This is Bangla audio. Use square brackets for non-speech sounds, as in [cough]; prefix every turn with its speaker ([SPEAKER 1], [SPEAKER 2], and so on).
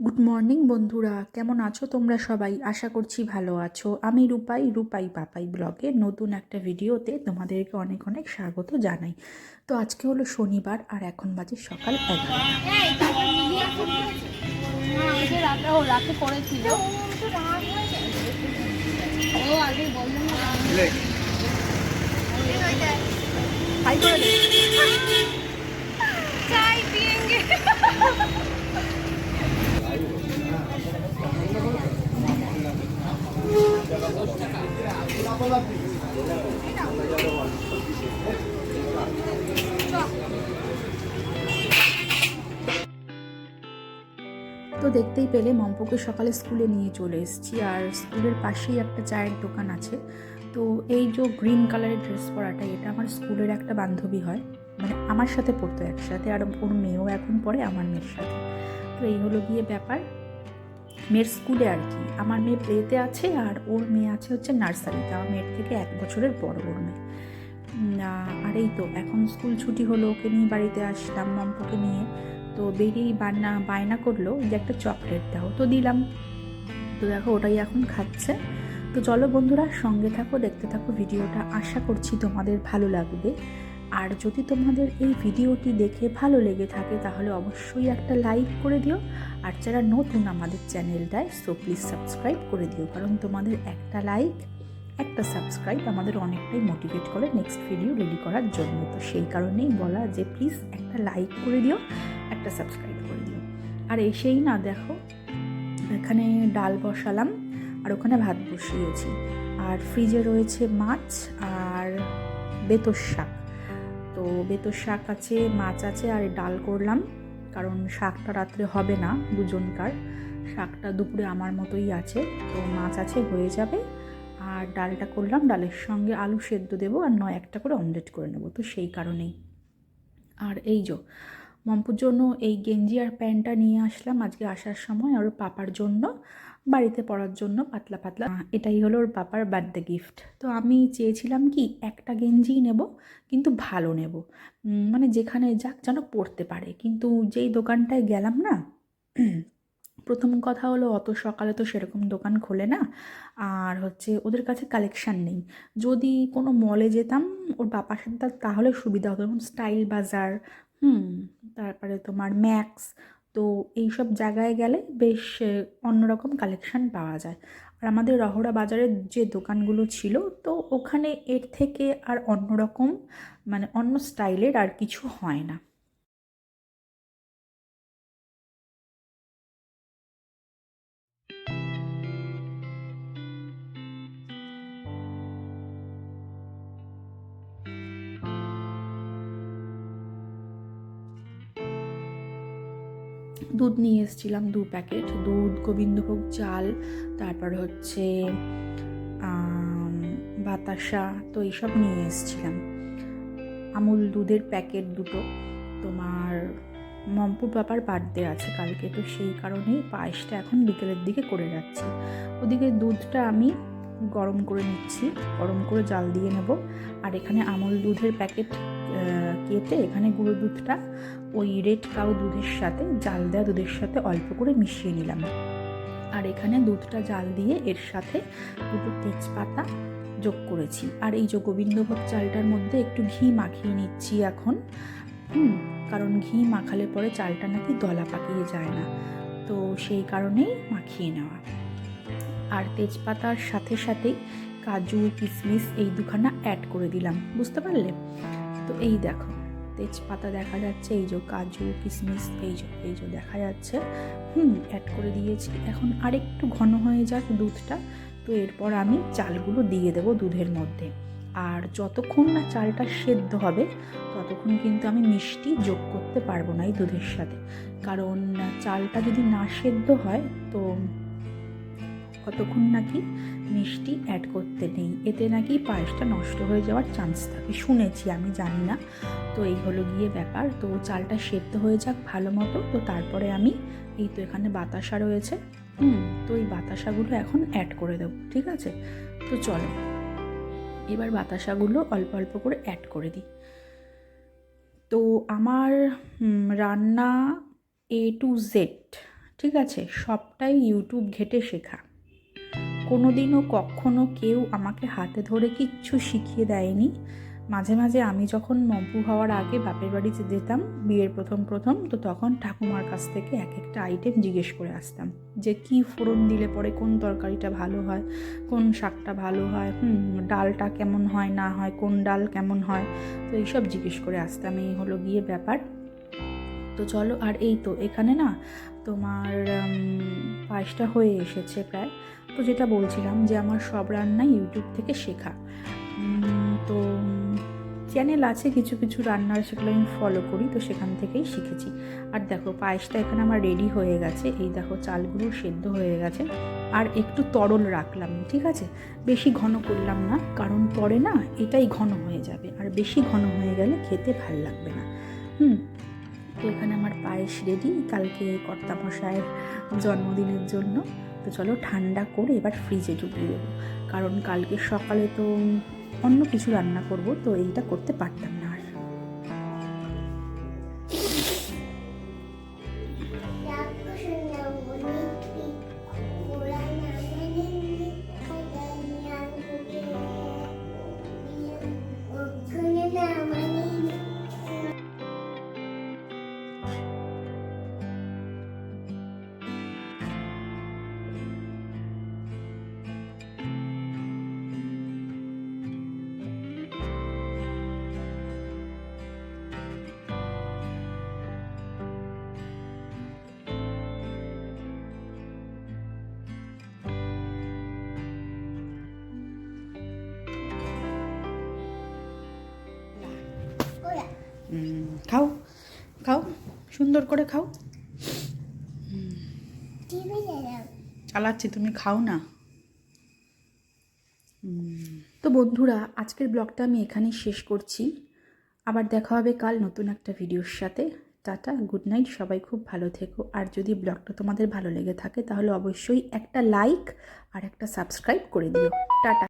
[SPEAKER 1] গুড মর্নিং বন্ধুরা কেমন আছো তোমরা সবাই আশা করছি ভালো আছো আমি রূপাই রূপাই পাপাই ব্লগে নতুন একটা ভিডিওতে তোমাদেরকে অনেক অনেক স্বাগত জানাই তো আজকে হলো শনিবার আর এখন বাজে সকাল এগারোটা তো দেখতেই পেলে মম্পুকে সকালে স্কুলে নিয়ে চলে এসেছি, আর স্কুলের পাশেই একটা চায়ের দোকান আছে। তো এই যে গ্রিন কালারের ড্রেস পরাটা, এটা আমার স্কুলের একটা বান্ধবী হয়। মানে আমার সাথে পড়তো একসাথে, আর ওর মেয়েও এখন পড়ে, আমার মেয়ের সাথে। তো এই হলো গিয়ে ব্যাপার। মেয়ের স্কুলে আর কি। আমার মেয়ে প্লেতে আছে আর ওর মেয়ে আছে হচ্ছে নার্সারিতে আমার মেয়ের থেকে এক বছরের বড় ওর মেয়ে। আর এই তো, এখন স্কুল ছুটি হলো ওকে নিয়ে বাড়িতে আসলাম মম্পুকে নিয়ে। তো বেরিয়েই বান্না, বায়না করল যে একটা চকলেট দাও তো দিলাম। তো দেখো ওটাই এখন খাচ্ছে। তো চলো বন্ধুরা, সঙ্গে থাকো, দেখতে থাকো, ভিডিওটা। আশা করছি তোমাদের ভালো লাগবে। আর যদি তোমাদের এই ভিডিওটি দেখে ভালো লেগে থাকে, তাহলে অবশ্যই একটা লাইক করে দিও। আর যারা নতুন আমাদের চ্যানেলটায় সো প্লিজ সাবস্ক্রাইব করে দিও। কারণ তোমাদের একটা লাইক একটা সাবস্ক্রাইব আমাদের অনেকটাই মোটিভেট করে নেক্সট ভিডিও রেডি করার জন্য। তো সেই কারণেই বলা যে প্লিজ একটা লাইক করে দিও, একটা সাবস্ক্রাইব করে দিও। আর এসেই না, দেখো, এখানে ডাল বসালাম, আর ওখানে ভাত বসিয়েছি। আর ফ্রিজে রয়েছে মাছ আর বেতর শাক। তো বেতর শাক আছে, মাছ আছে আর ডাল করলাম। কারণ শাকটা রাত্রে হবে না দুজনকার। শাকটা দুপুরে আমার মতোই আছে, তো মাছ আছে, হয়ে যাবে। আর ডালটা করলাম, ডালের সঙ্গে আলু সেদ্ধ দেবো আর নয় একটা করে অমলেট করে নেব, তো সেই কারণেই। আর এই যো, মম্পুর জন্য এই গেঞ্জি আর প্যান্টটা নিয়ে আসলাম আজকে আসার সময়, আর পাপার জন্য। বাড়িতে পরার জন্য পাতলা পাতলা। এটাই হলো ওর পাপার বার্থডে গিফট তো আমি চেয়েছিলাম কি, একটা গেঞ্জিই নেব, কিন্তু ভালো নেব। মানে যেখানে যাক যেন পরতে পারে। কিন্তু যেই দোকানটায় গেলাম না, [clears throat] প্রথম কথা হলো অত সকালে তো সেরকম দোকান খোলে না। আর হচ্ছে ওদের কাছে কালেকশান নেই। যদি কোনো মলে যেতাম, ওর বাবার সাথে তাহলে সুবিধা হতো। যেমন স্টাইল বাজার, হুম, তারপরে তোমার ম্যাক্স তো এই সব জায়গায় গেলে বেশ অন্যরকম কালেকশান পাওয়া যায়। আর আমাদের রহড়া বাজারের যে দোকানগুলো ছিল, তো ওখানে এর থেকে আর অন্যরকম মানে অন্য স্টাইলের আর কিছু হয় না। দুধ নিয়ে এসেছিলাম, দু প্যাকেট দুধ, গোবিন্দভোগ চাল, তারপর হচ্ছে বাতাসা, তো এইসব নিয়ে এসেছিলাম। আমুল দুধের প্যাকেট দুটো। তোমার মম্পুর বাবার বার্থডে আছে কালকে, তো সেই কারণেই পায়েসটা এখন বিকেলের দিকে করে যাচ্ছি। ওদিকে দুধটা আমি গরম করে নিচ্ছি, গরম করে জাল দিয়ে নেব। আর এখানে আমুল দুধের প্যাকেট কেটে এখানে গুঁড়ো দুধটা ওই রেড কাউ দুধের সাথে, জাল দেওয়া দুধের সাথে অল্প করে মিশিয়ে নিলাম। আর এখানে দুধটা জাল দিয়ে এর সাথে দুটো তেজপাতা যোগ করেছি। আর এই যে গোবিন্দভোগ চালটার মধ্যে একটু ঘি মাখিয়ে নিচ্ছি এখন, হুম, কারণ ঘি মাখালে পরে চালটা নাকি দলা পাকিয়ে যায় না। তো সেই কারণেই মাখিয়ে নেওয়া। আর তেজপাতার সাথে সাথেই কাজু কিশমিশ এই দুখানা অ্যাড করে দিলাম। বুঝতে পারলে? তো এই দেখো, তেজপাতা দেখা যাচ্ছে, এই যে কাজু কিশমিশ এই যে এই যে দেখা যাচ্ছে। হুম অ্যাড করে দিয়েছি। এখন আরেকটু ঘন হয়ে যাক দুধটা, তো এরপর আমি চালগুলো দিয়ে দেবো দুধের মধ্যে। আর যতক্ষণ না চালটা সেদ্ধ হবে, ততক্ষণ কিন্তু আমি মিষ্টি যোগ করতে পারব না এই দুধের সাথে। কারণ চালটা যদি না সেদ্ধ হয়, তো কতক্ষণ নাকি মিষ্টি অ্যাড করতে নেই? এতে নাকি পায়েসটা নষ্ট হয়ে যাওয়ার চান্স থাকে। শুনেছি, আমি জানি না। তো এই হলো গিয়ে ব্যাপার। তো চালটা সেদ্ধ হয়ে যাক ভালো মতো। তো তারপরে আমি, এই তো এখানে বাতাসা রয়েছে। হুম, তো এই বাতাসাগুলো এখন অ্যাড করে দেবো, ঠিক আছে? তো চলো, এবার বাতাসাগুলো অল্প অল্প করে অ্যাড করে দিই। তো আমার রান্না এ টু জেড ঠিক আছে? সবটাই ইউটিউব ঘেটে শেখা। কোনো দিনও কখনো কেউ আমাকে হাতে ধরে কিচ্ছু শিখিয়ে দেয়নি। মাঝে মাঝে আমি যখন মম্পু হওয়ার আগে বাপের বাড়িতে যেতাম, বিয়ের প্রথম প্রথম, তো তখন ঠাকুমার কাছ থেকে এক একটা আইটেম জিজ্ঞেস করে আসতাম যে, কি ফোড়ন দিলে পরে কোন তরকারিটা ভালো হয়? কোন শাকটা ভালো হয়? হুম, ডালটা কেমন হয়, না হয়? কোন ডাল কেমন হয়? তো এইসব জিজ্ঞেস করে আসতাম। এই হলো গিয়ে ব্যাপার। তো চলো, আর এই তো, এখানে না তোমার পায়েসটা হয়ে এসেছে প্রায়। তো যেটা বলছিলাম যে আমার সব রান্না ইউটিউব থেকে শেখা। তো চ্যানেল আছে, কিছু কিছু রান্নার সেগুলো আমি ফলো করি, তো সেখান থেকেই শিখেছি। আর দেখো, পায়েসটা এখানে আমার রেডি হয়ে গেছে। এই দেখো, চালগুলো সেদ্ধ হয়ে গেছে। আর একটু তরল রাখলাম, ঠিক আছে? বেশি ঘন করলাম না, কারণ পরে না এটাই ঘন হয়ে যাবে। আর বেশি ঘন হয়ে গেলে খেতে ভালো লাগবে না। হুম? তো এখানে আমার পায়েস রেডি কালকে কর্তা মশায়ের জন্মদিনের জন্য। তো চলো ঠান্ডা করে এবার ফ্রিজে ঢুকিয়ে দেবো। কারণ কালকে সকালে তো অন্য কিছু রান্না করব, তো এইটা করতে পারতাম না। খাও খাও, সুন্দর করে খাও। চালাচ্ছি, তুমি খাও না। তো বন্ধুরা, আজকের ব্লগটা আমি এখানেই শেষ করছি। আবার দেখা হবে কাল নতুন একটা ভিডিওর সাথে। টাটা, গুড নাইট, সবাই খুব ভালো থেকো। আর যদি ব্লগটা তোমাদের ভালো লেগে থাকে, তাহলে অবশ্যই একটা লাইক আর একটা সাবস্ক্রাইব করে দিও। টাটা।